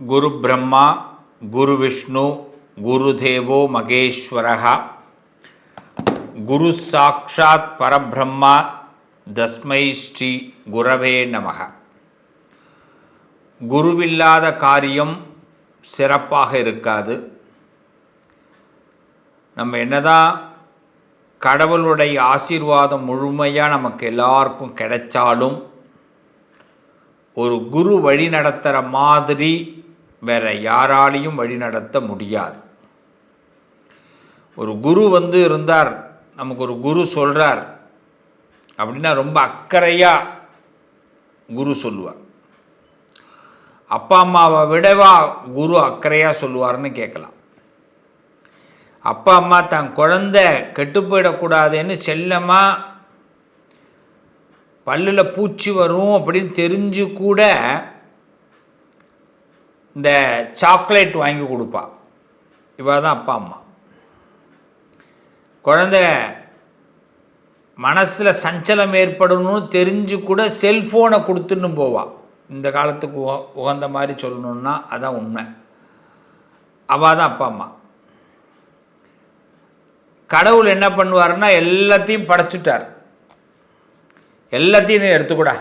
குரு பிரம்மா குரு விஷ்ணு குரு தேவோ மகேஸ்வரः குரு சாட்சாத் பரபிரம்மா தஸ்மை ஸ்ரீ குரவே நமக குருவில்லாத காரியம் சிறப்பாக இருக்காது. நம்ம என்னதான் கடவுளுடைய ஆசீர்வாதம் முழுமையாக நமக்கு எல்லாருக்கும் கிடைச்சாலும் ஒரு குரு வழி நடத்துகிற மாதிரி வேற யாராலையும் வழிநடத்த முடியாது. ஒரு குரு வந்து இருந்தார் நமக்கு ஒரு குரு சொல்கிறார் அப்படின்னா ரொம்ப அக்கறையாக குரு சொல்லுவார். அப்பா அம்மாவை விடவா குரு அக்கறையாக சொல்லுவார்னு கேட்கலாம். அப்பா அம்மா தன் குழந்தை கெட்டு போயிடக்கூடாதுன்னு செல்லமாக பல்லில் பூச்சி வரும் அப்படின்னு தெரிஞ்சு கூட இந்த சாக்லேட் வாங்கி கொடுப்பா. இவ தான் அப்பா அம்மா. குழந்தை மனசில் சஞ்சலம் ஏற்படணும்னு தெரிஞ்சு கூட செல்ஃபோனை கொடுத்துன்னு போவா. இந்த காலத்துக்கு உக உகந்த மாதிரி சொல்லணுன்னா அதான் உண்மை. அவள் தான் அப்பா அம்மா. கடவுள் என்ன பண்ணுவார்னா எல்லாத்தையும் படைச்சிட்டார். எல்லாத்தையும் எடுத்துக்கூடா.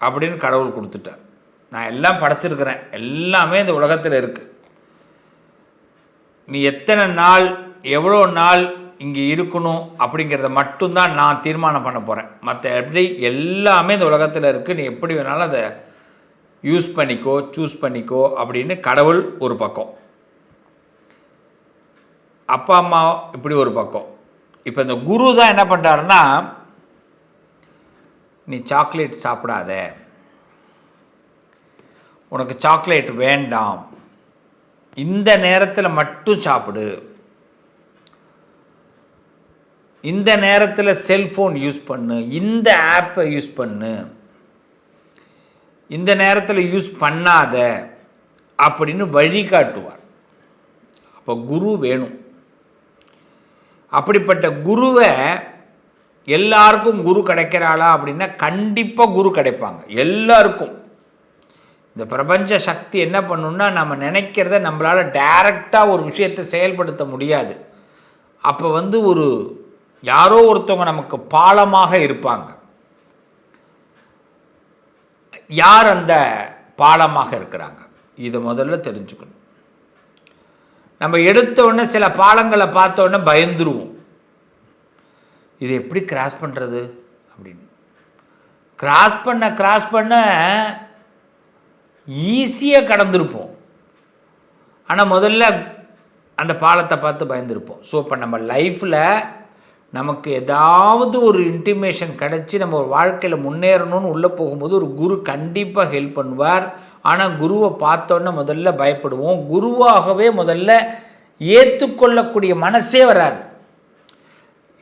அப்படின்னு கடவுள் கொடுத்துட்டார். நான் எல்லாம் படைச்சிருக்கிறேன். எல்லாமே இந்த உலகத்தில் இருக்குது நீ எத்தனை நாள் எவ்வளோ நாள் இங்கே இருக்கணும் அப்படிங்கிறத மட்டும்தான் நான் தீர்மானம் பண்ண போகிறேன் மற்ற எப்படி எல்லாமே இந்த உலகத்தில் இருக்குது நீ எப்படி வேணாலும் அதை யூஸ் பண்ணிக்கோ சூஸ் பண்ணிக்கோ அப்படின்னு கடவுள் ஒரு பக்கம். அப்பா அம்மா இப்படி ஒரு பக்கம். இப்போ இந்த குரு தான் என்ன பண்ணுறாருன்னா நீ சாக்லேட் சாப்பிடாத. உனக்கு சாக்லேட் வேண்டாம். இந்த நேரத்தில் மட்டும் சாப்பிடு. இந்த நேரத்தில் செல்ஃபோன் யூஸ் பண்ணு. இந்த ஆப்பை யூஸ் பண்ணு. இந்த நேரத்தில் யூஸ் பண்ணாத அப்படின்னு வழிகாட்டுவார். அப்போ குரு வேணும். அப்படிப்பட்ட குருவை எல்லாருக்கும் குரு கிடைக்கிறாளா அப்படின்னா கண்டிப்பாக குரு கிடைப்பாங்க. எல்லாருக்கும். இந்த பிரபஞ்ச சக்தி என்ன பண்ணுன்னா நம்ம நினைக்கிறத நம்மளால் டைரக்டாக ஒரு விஷயத்தை செயல்படுத்த முடியாது. அப்போ வந்து ஒரு யாரோ ஒருத்தவங்க நமக்கு பாலமாக இருப்பாங்க. யார் அந்த பாலமாக இருக்கிறாங்க? இதை முதல்ல தெரிஞ்சுக்கணும். நம்ம எடுத்தோடனே சில பாலங்களை பார்த்தோன்னே பயந்துருவோம். இது எப்படி கிராஸ் பண்ணுறது அப்படின்னு. கிராஸ் பண்ண கிராஸ் பண்ண ஈஸியாக கடந்திருப்போம். ஆனால் முதல்ல அந்த பாலத்தை பார்த்து பயந்துருப்போம். ஸோ இப்போ நம்ம லைஃப்பில் நமக்கு ஏதாவது ஒரு இன்டிமேஷன் கிடச்சி நம்ம ஒரு வாழ்க்கையில் முன்னேறணும்னு உள்ளே போகும்போது ஒரு குரு கண்டிப்பாக ஹெல்ப் பண்ணுவார். ஆனால் குருவை பார்த்தோன்னே முதல்ல பயப்படுவோம். குருவாகவே முதல்ல ஏற்றுக்கொள்ளக்கூடிய மனசே வராது.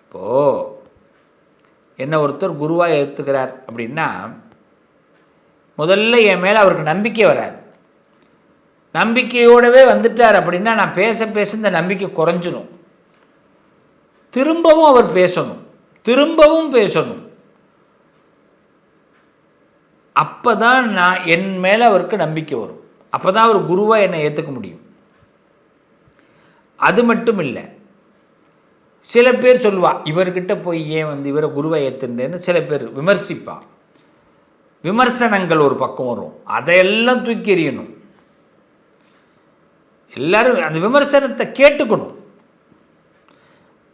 இப்போது என்ன ஒருத்தர் குருவாக ஏற்றுக்கிறார் அப்படின்னா முதல்ல என் மேலே அவருக்கு நம்பிக்கை வராது. நம்பிக்கையோடவே வந்துட்டார் அப்படின்னா நான் பேச பேச இந்த நம்பிக்கை குறைஞ்சிடும் திரும்பவும் அவர் பேசணும். திரும்பவும் பேசணும். அப்போ தான் நான் என் மேலே அவருக்கு நம்பிக்கை வரும். அப்போ தான் அவர் குருவாக என்னை ஏற்றுக்க முடியும். அது மட்டும் இல்லை சில பேர் சொல்லுவா இவர்கிட்ட போய் ஏன் வந்து இவரை குருவை ஏற்றுன்றேன்னு சில பேர் விமர்சிப்பாள் விமர்சனங்கள் ஒரு பக்கம் வரும். அதையெல்லாம் தூக்கி எறியணும். எல்லாரும் அந்த விமர்சனத்தை கேட்டுக்கணும்.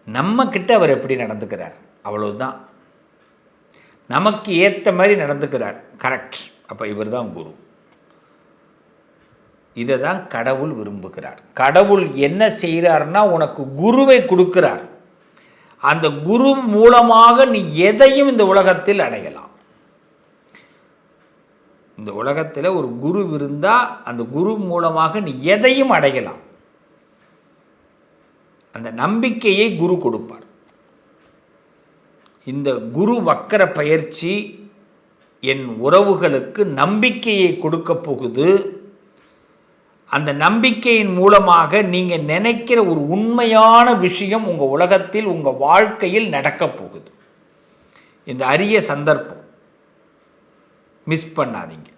நம்ம கிட்ட அவர் எப்படி நடந்துக்கிறார்? அவ்வளவுதான். நமக்கு ஏற்ற மாதிரி நடந்துக்கிறார். கரெக்ட் அப்போ இவர் தான் குரு. இதை தான் கடவுள் விரும்புகிறார். கடவுள் என்ன செய்கிறார்னா உனக்கு குருவை கொடுக்கிறார். அந்த குரு மூலமாக நீ எதையும் இந்த உலகத்தில் அடையலாம். இந்த உலகத்தில் ஒரு குரு இருந்தால் அந்த குரு மூலமாக நீ எதையும் அடையலாம். அந்த நம்பிக்கையை குரு கொடுப்பார். இந்த குரு வக்கர பயிற்சி என் உறவுகளுக்கு நம்பிக்கையை கொடுக்க போகுது. அந்த நம்பிக்கையின் மூலமாக நீங்கள் நினைக்கிற ஒரு உண்மையான விஷயம் உங்கள் உலகத்தில் உங்கள் வாழ்க்கையில் நடக்கப் போகுது. இந்த அரிய சந்தர்ப்பம். மிஸ் பண்ணாதீங்க.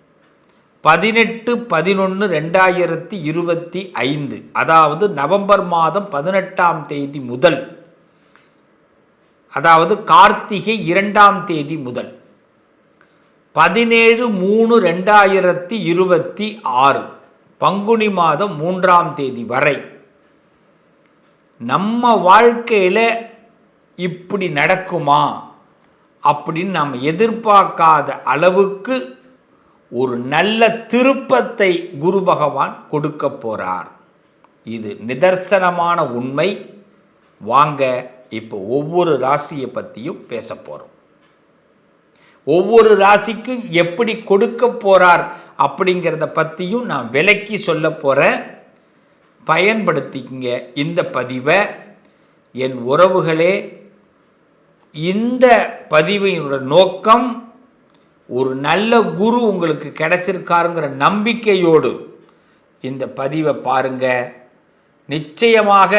பதினெட்டு பதினொன்று ரெண்டாயிரத்தி இருபத்தி ஐந்து அதாவது நவம்பர் மாதம் பதினெட்டாம் தேதி முதல் அதாவது கார்த்திகை இரண்டாம் தேதி முதல் பதினேழு மூணு ரெண்டாயிரத்தி இருபத்தி ஆறு பங்குனி மாதம் மூன்றாம் தேதி வரை நம்ம வாழ்க்கையில் இப்படி நடக்குமா? அப்படின்னு நாம் எதிர்பார்க்காத அளவுக்கு ஒரு நல்ல திருப்பத்தை குரு பகவான் கொடுக்க போகிறார் இது நிதர்சனமான உண்மை. வாங்க இப்போ ஒவ்வொரு ராசியை பற்றியும் பேச போகிறோம் ஒவ்வொரு ராசிக்கும் எப்படி கொடுக்க போகிறார் அப்படிங்கிறத பற்றியும் நான் விலக்கி சொல்ல போகிறேன் பயன்படுத்திக்கங்க இந்த பதிவை. என் உறவுகளே இந்த பதிவினோட நோக்கம் ஒரு நல்ல குரு உங்களுக்கு கிடைச்சிருக்காருங்கிற நம்பிக்கையோடு இந்த பதிவை பாருங்க. நிச்சயமாக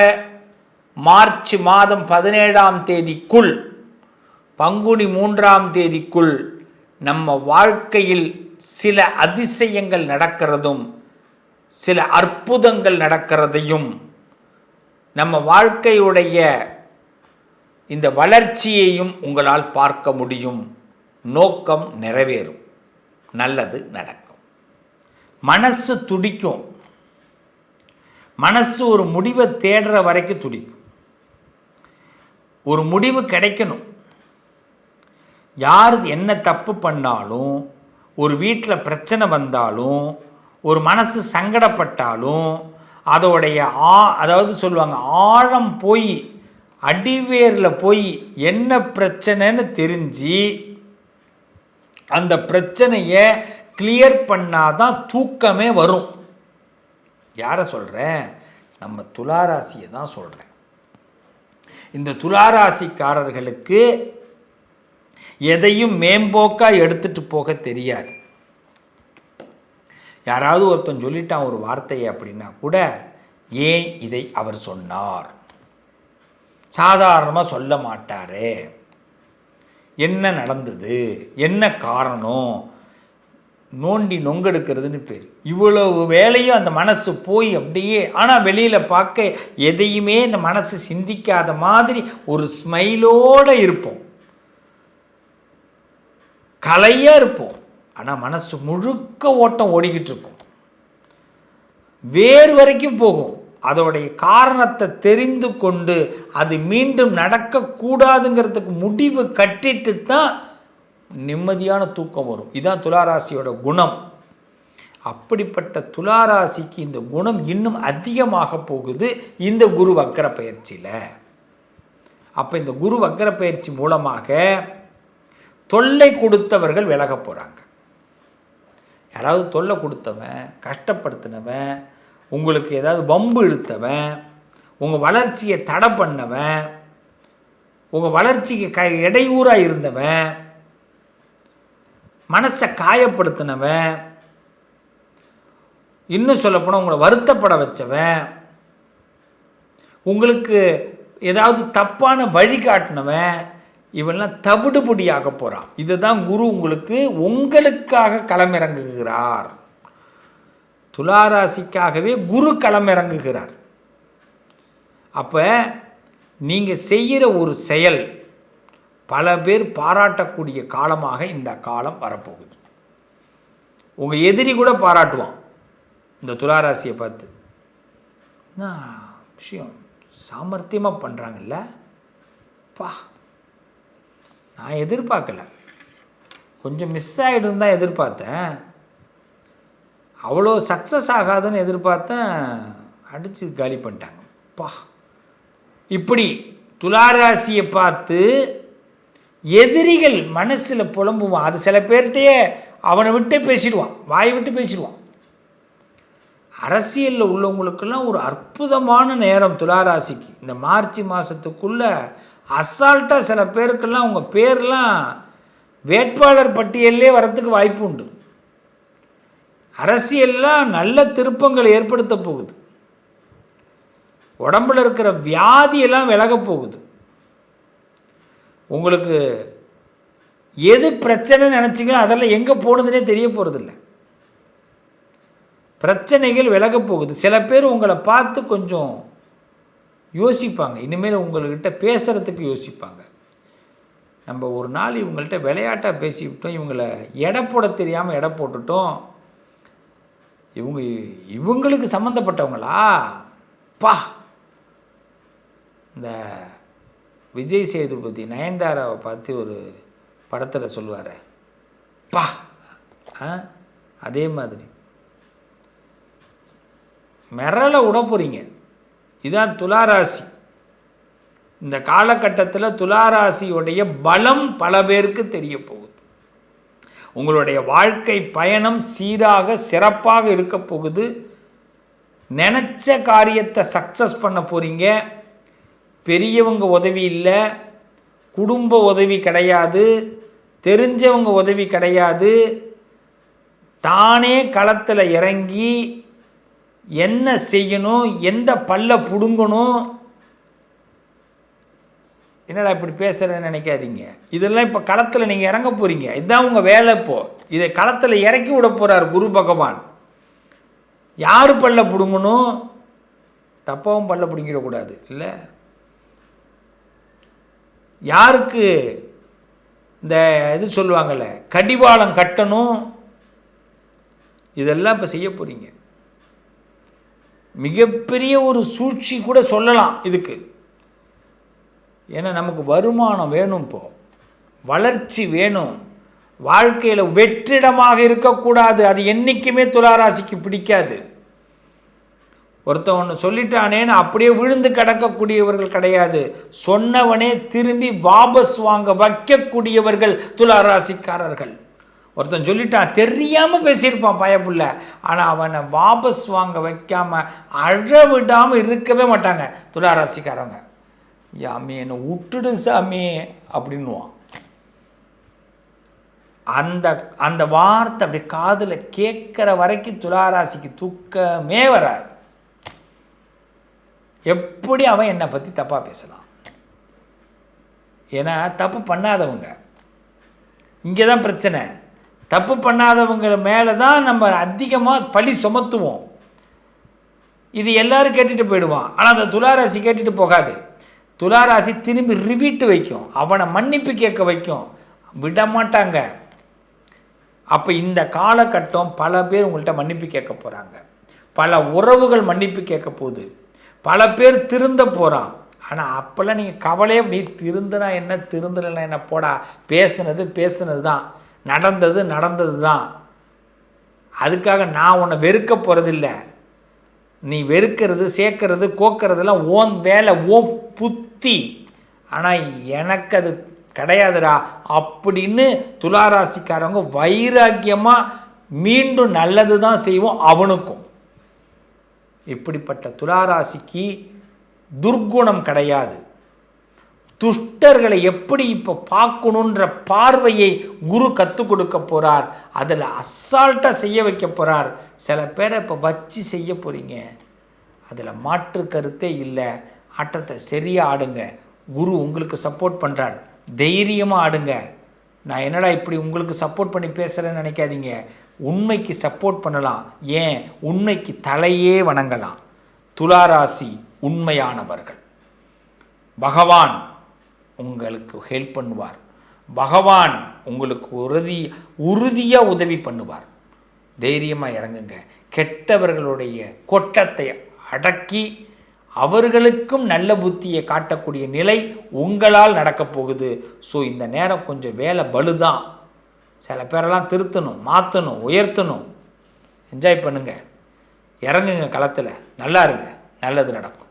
மார்ச் மாதம் பதினேழாம் தேதிக்குள் பங்குனி மூன்றாம் தேதிக்குள் நம்ம வாழ்க்கையில் சில அதிசயங்கள் நடக்கிறதும் சில அற்புதங்கள் நடக்கிறதையும் நம்ம வாழ்க்கையுடைய இந்த வளர்ச்சியையும் உங்களால் பார்க்க முடியும். நோக்கம் நிறைவேறும். நல்லது நடக்கும். மனசு துடிக்கும். மனசு ஒரு முடிவை தேடுற வரைக்கும் துடிக்கும். ஒரு முடிவு கிடைக்கணும். யார் என்ன தப்பு பண்ணாலும் ஒரு வீட்டில் பிரச்சனை வந்தாலும் ஒரு மனசு சங்கடப்பட்டாலும் அதோடைய ஆ அதாவது சொல்லுவாங்க ஆழம் போய் அடிவேரில் போய் என்ன பிரச்சனைன்னு தெரிஞ்சு அந்த பிரச்சனையை கிளியர் பண்ணாதான் தூக்கமே வரும். யாரை சொல்கிறேன் நம்ம துளாராசியை தான் சொல்கிறேன் இந்த துளாராசிக்காரர்களுக்கு எதையும் மேம்போக்காக எடுத்துட்டு போக தெரியாது. யாராவது ஒருத்தன் சொல்லிட்டான் ஒரு வார்த்தையை அப்படின்னா கூட ஏன் இதை அவர் சொன்னார்? சாதாரணமாக சொல்ல மாட்டார். என்ன நடந்தது? என்ன காரணம்? நோண்டி நொங்கெடுக்கிறதுன்னு பேர். இவ்வளவு வேலையும் அந்த மனசு போய் அப்படியே ஆனால் வெளியில் பார்க்க எதையுமே இந்த மனசு சிந்திக்காத மாதிரி ஒரு ஸ்மைலோடு இருப்போம். கலையாக இருப்போம். ஆனால் மனசு முழுக்க ஓட்டம் ஓடிக்கிட்டு இருக்கும். வேறு வரைக்கும் போகும். அதோடைய காரணத்தை தெரிந்து கொண்டு அது மீண்டும் நடக்கக்கூடாதுங்கிறதுக்கு முடிவு கட்டிட்டு தான் நிம்மதியான தூக்கம் வரும். இதுதான் துளாராசியோட குணம். அப்படிப்பட்ட துளாராசிக்கு இந்த குணம் இன்னும் அதிகமாக போகுது இந்த குரு வக்கர பயிற்சியில். அப்போ இந்த குரு வக்கர பயிற்சி மூலமாக தொல்லை கொடுத்தவர்கள் விலக போகிறாங்க யாராவது தொல்லை கொடுத்தவன் கஷ்டப்படுத்தினவன் உங்களுக்கு ஏதாவது வம்பு இழுத்தவன் உங்கள் வளர்ச்சியை தடை பண்ணவன் உங்கள் வளர்ச்சிக்கு க இடையூறாக இருந்தவன் மனசை காயப்படுத்தினவன் இன்னும் சொல்லப்போனால் உங்களை வருத்தப்பட வச்சவன் உங்களுக்கு ஏதாவது தப்பான வழி காட்டினவன் இவெல்லாம் தவிடுபடியாக போகிறான் இதுதான் குரு உங்களுக்கு உங்களுக்காக களமிறங்குகிறார். துளாராசிக்காகவே குரு களமிறங்குகிறார். அப்போ நீங்கள் செய்கிற ஒரு செயல் பல பேர் பாராட்டக்கூடிய காலமாக இந்த காலம் வரப்போகுது. உங்கள் எதிரி கூட பாராட்டுவான். இந்த துளாராசியை பார்த்து விஷயம்? சாமர்த்தியமாக பண்ணுறாங்கல்ல பா நான் எதிர்பார்க்கல. கொஞ்சம் மிஸ் ஆகிடும் தான் எதிர்பார்த்தேன். அவ்வளோ சக்ஸஸ் ஆகாதுன்னு எதிர்பார்த்தேன் அடித்து காலி பண்ணிட்டாங்க. பா இப்படி துளாராசியை பார்த்து எதிரிகள் மனசில் புலம்புவான். அது சில பேர்கிட்டயே அவனை விட்டு பேசிடுவான். வாய் விட்டு பேசிடுவான். அரசியலில் உள்ளவங்களுக்கெல்லாம் ஒரு அற்புதமான நேரம் துளாராசிக்கு. இந்த மார்ச் மாதத்துக்குள்ளே அசால்ட்டாக சில பேருக்கெல்லாம் உங்கள் பேர்லாம் வேட்பாளர் பட்டியலே வரத்துக்கு வாய்ப்பு உண்டு. அரசியல்லாம் நல்ல திருப்பங்கள் ஏற்படுத்த போகுது. உடம்புல இருக்கிற வியாதியெல்லாம் விலக போகுது. உங்களுக்கு எது பிரச்சனை நினச்சிங்களோ அதெல்லாம் எங்கே போனதுன்னே தெரிய போகிறதில்ல பிரச்சனைகள் விலகப் போகுது. சில பேர் உங்களை பார்த்து கொஞ்சம் யோசிப்பாங்க. இனிமேல் உங்கள்கிட்ட பேசுகிறதுக்கு யோசிப்பாங்க. நம்ம ஒரு நாள் இவங்கள்ட்ட விளையாட்டாக பேசிவிட்டோம். இவங்களை எடை போட தெரியாமல் எடை போட்டுட்டோம். இவங்க இவங்களுக்கு சம்மந்தப்பட்டவங்களா பா! இந்த விஜய் சேதுபதி நயன்தாராவை பார்த்து ஒரு படத்தில் சொல்லுவார். பா! ஆ? அதே மாதிரி. மிரள விட போகிறீங்க இதுதான் துளாராசி. இந்த காலகட்டத்தில் துளாராசியுடைய பலம் பல பேருக்கு தெரிய போகுது. உங்களுடைய வாழ்க்கை பயணம் சீராக சிறப்பாக இருக்க போகுது. நினச்ச காரியத்தை சக்ஸஸ் பண்ண போகிறீங்க பெரியவங்க உதவி இல்லை. குடும்ப உதவி கிடையாது. தெரிஞ்சவங்க உதவி கிடையாது. தானே களத்தில் இறங்கி என்ன செய்யணும் எந்த பல்ல பிடுங்கணும் என்னடா இப்படி பேசுகிறேன்னு நினைக்காதீங்க. இதெல்லாம் இப்போ களத்தில் நீங்கள் இறங்க போகிறீங்க இதுதான் உங்கள் வேலை இப்போது இதை களத்தில் இறக்கி விட போகிறார் குரு பகவான். யார் பல்ல பிடுங்கணும்? தப்பாவும் பல்ல பிடுங்கிடக்கூடாது இல்லை? யாருக்கு இந்த இது சொல்லுவாங்கள்ல கடிவாளம் கட்டணும்? இதெல்லாம் இப்போ செய்ய போகிறீங்க மிகப்பெரிய ஒரு சூழ்ச்சி கூட சொல்லலாம் இதுக்கு. ஏன்னா நமக்கு வருமானம் வேணும் இப்போது வளர்ச்சி வேணும். வாழ்க்கையில் வெற்றிடமாக இருக்கக்கூடாது. அது என்றைக்குமே துளாராசிக்கு பிடிக்காது. ஒருத்தன் ஒன்று சொல்லிட்டானேன்னு அப்படியே விழுந்து கிடக்கக்கூடியவர்கள் கிடையாது. சொன்னவனே திரும்பி வாபஸ் வாங்க வைக்கக்கூடியவர்கள் துளாராசிக்காரர்கள். ஒருத்தன் சொல்லிட்டான் தெரியாமல் பேசியிருப்பான் பயப்புள்ள. ஆனால் அவனை வாபஸ் வாங்க வைக்காம அழ விடாமல் இருக்கவே மாட்டாங்க துளாராசிக்காரவங்க. யாமி என்னை விட்டுடு சாமி அப்படின்னுவான். அந்த அந்த வார்த்தை அப்படி காதில் கேட்குற வரைக்கும் துளாராசிக்கு தூக்கமே வராது. எப்படி அவன் என்னை பற்றி தப்பாக பேசலாம்? ஏன்னா தப்பு பண்ணாதவங்க. இங்கே தான் பிரச்சனை. தப்பு பண்ணாதவங்க மேலே தான் நம்ம அதிகமாக பழி சுமத்துவோம். இது எல்லாரும் கேட்டுட்டு போயிடுவான். ஆனால் அந்த துளாராசி கேட்டுட்டு போகாது. துளாராசி திரும்பி ரிவிட்டு வைக்கும். அவனை மன்னிப்பு கேட்க வைக்கும். விட மாட்டாங்க அப்போ இந்த காலகட்டம் பல பேர் உங்கள்கிட்ட மன்னிப்பு கேட்க போகிறாங்க பல உறவுகள் மன்னிப்பு கேட்க போகுது. பல பேர் திருந்த போகிறான் ஆனால் அப்போல்லாம் நீங்கள் கவலையே நீ திருந்தினா என்ன? திருந்தலைன்னா என்ன? போடா பேசுனது பேசுனது தான் நடந்தது நடந்தது தான் அதுக்காக நான் உன்னை வெறுக்க போகிறதில்ல நீ வெறுக்கிறது சேர்க்கறது கோக்கிறதுலாம் ஓன் வேலை ஓன் புத்தி ஆனால் எனக்கு அது கிடையாதுடா. அப்படின்னு துளாராசிக்காரவங்க வைராக்கியமாக மீண்டும் நல்லது தான் செய்வோம் அவனுக்கும். இப்படிப்பட்ட துளாராசிக்கு துர்க்குணம் கிடையாது. துஷ்டர்களை எப்படி இப்போ பார்க்கணுன்ற பார்வையை குரு கற்றுக் கொடுக்க போகிறார் அதில் அசால்ட்டாக செய்ய வைக்க போகிறார் சில பேரை இப்போ வச்சு செய்ய போகிறீங்க அதில் மாற்று கருத்தே இல்லை. ஆட்டத்தை சரியாக ஆடுங்க. குரு உங்களுக்கு சப்போர்ட் பண்ணுறார் தைரியமாக ஆடுங்க. நான் என்னடா இப்படி உங்களுக்கு சப்போர்ட் பண்ணி பேசுகிறேன்னு நினைக்காதீங்க. உண்மைக்கு சப்போர்ட் பண்ணலாம். ஏன்? உண்மைக்கு தலையே வணங்கலாம். துளாராசி உண்மையானவர்கள். பகவான் உங்களுக்கு ஹெல்ப் பண்ணுவார். பகவான் உங்களுக்கு உறுதி உறுதியாக உதவி பண்ணுவார். தைரியமாக இறங்குங்க. கெட்டவர்களுடைய கொட்டத்தை அடக்கி அவர்களுக்கும் நல்ல புத்தியை காட்டக்கூடிய நிலை உங்களால் நடக்கப் போகுது. ஸோ இந்த நேரம் கொஞ்சம் வேலை பலுதான் சில பேரெல்லாம் திருத்தணும் மாற்றணும் உயர்த்தணும். என்ஜாய் பண்ணுங்கள் இறங்குங்க களத்தில். நல்லா இருங்க. நல்லது நடக்கும்.